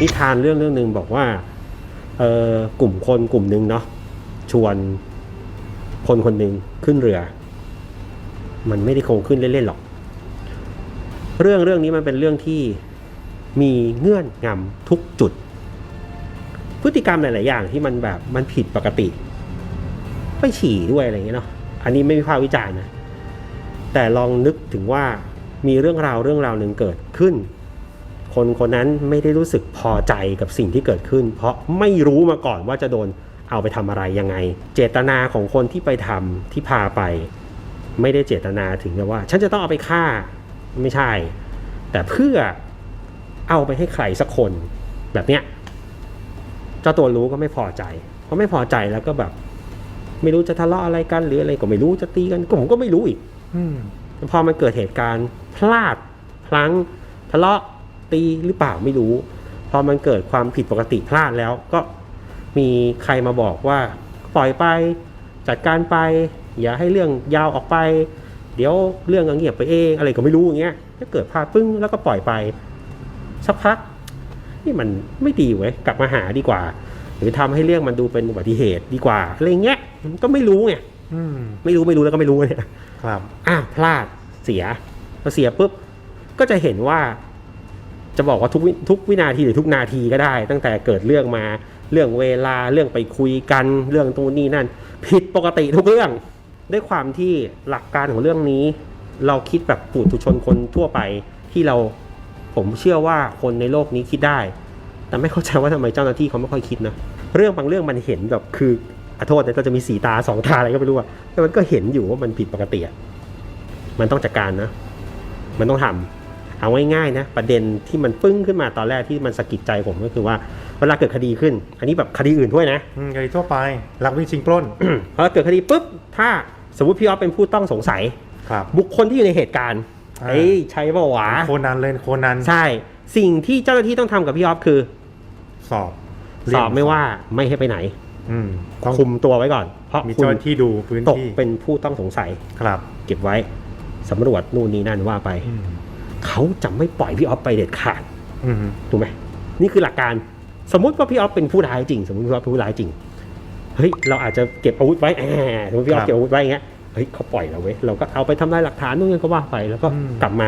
นิทานเรื่องเรื่องหนึ่งบอกว่าเออกลุ่มคนกลุ่มหนึ่งเนาะชวนคนคนหนึ่งขึ้นเรือ มันไม่ได้คงขึ้นเล่นๆหรอก เรื่องเรื่องนี้มันเป็นเรื่องที่มีเงื่อนงำทุกจุด พฤติกรรมหลาย ๆ อย่างที่มันแบบมันผิดปกติ ไปฉี่ด้วยอะไรอย่างเงี้ยเนาะอันนี้ไม่วิพากษ์วิจารณ์นะแต่ลองนึกถึงว่ามีเรื่องราวเรื่องราวหนึ่งเกิดขึ้น คนคนนั้นไม่ได้รู้สึกพอใจกับสิ่งที่เกิดขึ้น เพราะไม่รู้มาก่อนว่าจะโดนเอาไปทำอะไรยังไง เจตนาของคนที่ไปทำที่พาไป ไม่ได้เจตนาถึงกับว่า ฉันจะต้องเอาไปฆ่าไม่ใช่ แต่เพื่อเอาไปให้ใครสักคนแบบเนี้ยเจ้าตัวรู้ก็ไม่พอใจเพราะไม่พอใจแล้วก็แบบ ไม่รู้จะทะเลาะอะไรกันหรืออะไรก็ไม่รู้จะตีกันก็ผมก็ไม่รู้อีกอืมพอมันเกิดเหตุการณ์พลาดพลั้งทะเลาะ ตีหรือเปล่าไม่รู้ พอมันเกิดความผิดปกติพลาดแล้วก็มีใครมาบอกว่าปล่อยไปจัดการไป อย่าให้เรื่องยาวออกไป เดี๋ยวเรื่องก็เงียบไปเองอะไรก็ไม่รู้อย่างเงี้ยถ้าเกิดพลาดปึ้งแล้วก็ปล่อยไปสักพักนี่มันไม่ดีเว้ยกลับมาหาดีกว่า หรือทำให้เรื่องมันดูเป็นอุบัติเหตุดีกว่าอะไรเงี้ยก็ไม่รู้ไงอืมไม่รู้ไม่รู้แล้วก็ไม่รู้เนี่ย ครับอะพลาดเสียพอเสียปุ๊บก็จะเห็นว่า จะบอกว่าทุกวิทุกวินาทีหรือทุกนาทีก็ได้ ตั้งแต่เกิดเรื่องมาเรื่องเวลาเรื่องไปคุยกันเรื่องตูนนี่นั่น ผิดปกติทุกเรื่อง ด้วยความที่หลักการของเรื่องนี้ เราคิดแบบปุถุชนคนทั่วไปที่เราผมเชื่อว่าคนในโลกนี้คิดได้ แต่ไม่เข้าใจว่าทำไมเจ้าหน้าที่เขาไม่ค่อยคิดนะเรื่องบางเรื่องมันเห็นแบบคืออโทษนะก็จะมีสีตาสองตาอะไรก็ไม่รู้อะแต่มันก็เห็นอยู่ว่ามันผิดปกติอะมันต้องจัดการนะ มันต้องทำ เอาง่ายๆนะประเด็นที่มันปึ้งขึ้นมาตอนแรกที่มันสะกิดใจผมก็คือว่าเวลาเกิดคดีขึ้น อันนี้แบบคดีอื่นด้วยนะอืมคดีทั่วไปลักวิ่งชิงปล้นพอเกิดคดีปุ๊บถ้าสมมติพี่ออฟเป็นผู้ต้องสงสัยครับบุคคลที่อยู่ในเหตุการณ์อ่าเอ้ยใช่ป่าวะโคนันเลยโคนันใช่ สิ่งที่เจ้าหน้าที่ต้องทำกับพี่ออฟคือ สอบสอบไม่ว่าไม่ให้ไปไหนอืมต้องคุมตัวไว้ก่อน เพราะมีคุณเจ้าหน้าที่ดูพื้นตกที่เป็นผู้ต้องสงสัยครับ เก็บไว้สำรวจนู่นนี่นั่นว่าไปอืม เขาจะไม่ปล่อยพี่ออฟไปเด็ดขาดอืมถูกไหมนี่คือหลักการสมมุติว่าพี่ออฟเป็นผู้ร้ายจริง สมมติว่าเป็นผู้ร้ายจริงเฮ้ยเราอาจจะเก็บอาวุธไว้แอบสมมติพี่ออฟเก็บอาวุธไว้อย่างเงี้ยเฮ้ยเขาปล่อยเราเว้ยเราก็เอาไปทำลายหลักฐานนู่นนี่ก็ว่าไปแล้วก็กลับมา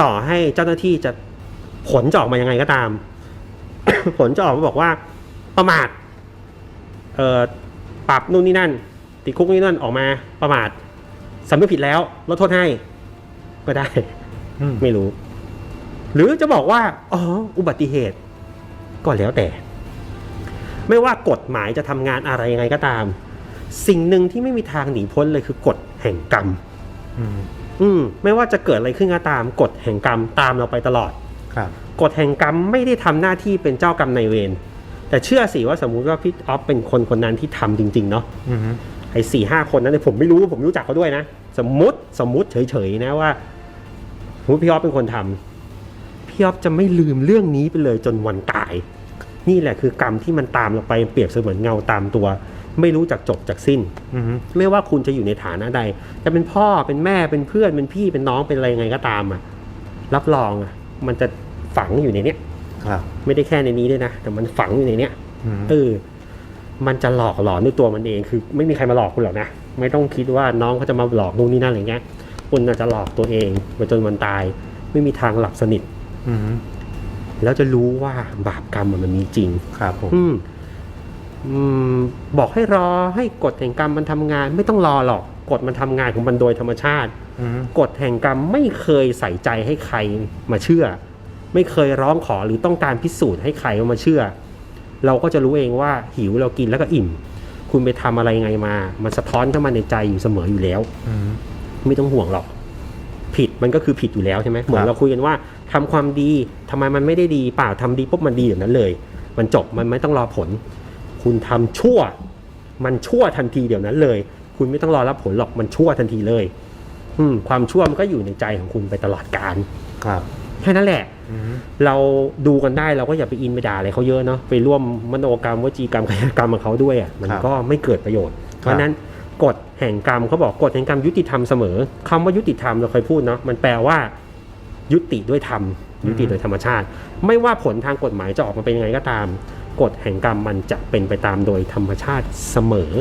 ต่อให้เจ้าหน้าที่จะผลจะออกมายังไงก็ตาม ผลจะออกมาบอกว่า ประมาทเอ่อปรับนู่นนี่นั่น ติดคุกนี่นั่นออกมาประมาทสำนึกผิดแล้วลดโทษให้ ก็ได้ อืม ไม่รู้ หรือจะบอกว่าอ๋ออุบัติเหตุ ก็แล้วแต่ ไม่ว่ากฎหมายจะทำงานอะไรยังไงก็ตาม สิ่งหนึ่งที่ไม่มีทางหนีพ้นเลยคือกฎแห่งกรรม อืมอืม ไม่ว่าจะเกิดอะไรขึ้นก็ตามกฎแห่งกรรมตามเราไปตลอด ครับ กฎแห่งกรรมไม่ได้ทำหน้าที่เป็นเจ้ากรรมนายเวรแต่เชื่อสิว่าสมมุติว่าพี่ออฟเป็นคนคนนั้นที่ทำจริง ๆ เนาะอืมไอ้สี่ห้าคนนั้นเนี่ยผมไม่รู้ผมรู้จักเขาด้วยนะ สมมติสมมุติเฉยๆนะว่า สมมติพี่ออฟเป็นคนทำพี่ออฟจะไม่ลืมเรื่องนี้ไปเลยจนวันตาย นี่แหละคือกรรมที่มันตามเราไปเปรียบเสมือนเงาตามตัว ไม่รู้จักจบจากสิ้นอืมไม่ว่าคุณจะอยู่ในฐานะใด จะเป็นพ่อเป็นแม่เป็นเพื่อนเป็นพี่เป็นน้องเป็นอะไรยังไงก็ตามอะ รับรองอะ มันจะฝังอยู่ในเนี้ยครับไม่ได้แค่ในนี้ด้วยนะแต่มันฝังอยู่ในเนี้ยอืมเออมันจะหลอกหลอนด้วยตัวมันเองคือ ไม่มีใครมาหลอกคุณหรอกนะไม่ต้องคิดว่าน้องเขาจะมาหลอกนู่นนี่นั่นอะไรเงี้ย คุณอาจจะหลอกตัวเองไปจนวันตาย ไม่มีทางหลับสนิทอืมแล้วจะรู้ว่าบาปกรรมมันมีจริง ครับผมอืมอืมบอกให้รอให้กฎแห่งกรรมมันทำงาน ไม่ต้องรอหรอกกฎมันทำงานของมันโดยธรรมชาติอืมกฎแห่งกรรมไม่เคยใส่ใจให้ใครมาเชื่อ ไม่เคยร้องขอหรือต้องการพิสูจน์ให้ใครมาเชื่อ เราก็จะรู้เองว่าหิวเรากินแล้วก็อิ่ม คุณไปทำอะไรไงมา มันสะท้อนเข้ามาในใจอยู่เสมออยู่แล้วอืม ไม่ต้องห่วงหรอก ผิดมันก็คือผิดอยู่แล้วใช่ไหมเหมือนเราคุยกันว่าทำความดีทำไมมันไม่ได้ดีเปล่าทำดีปุ๊บมันดีอย่างนั้นเลย มันจบมันไม่ต้องรอผล คุณทำชั่ว มันชั่วทันทีเดี๋ยวนั้นเลย คุณไม่ต้องรอรับผลหรอกมันชั่วทันทีเลย อืมความชั่วมันก็อยู่ในใจของคุณไปตลอดกาลครับแค่นั้นแหละอืมเราดูกันได้เราก็อย่าไปอินไปด่าอะไรเขาเยอะเนาะไปร่วมมโนกรรมวจีกรรมกายกรรมของเขาด้วยอะมันก็ไม่เกิดประโยชน์ เพราะฉะนั้น กฎแห่งกรรมเขาบอกกฎแห่งกรรมยุติธรรมเสมอคำว่ายุติธรรมเราเคยพูดเนาะมันแปลว่า ยุติด้วยธรรมยุติโดยธรรมชาติ ไม่ว่าผลทางกฎหมายจะออกมาเป็นยังไงก็ตาม กฎแห่งกรรมมันจะเป็นไปตามโดยธรรมชาติเสมอ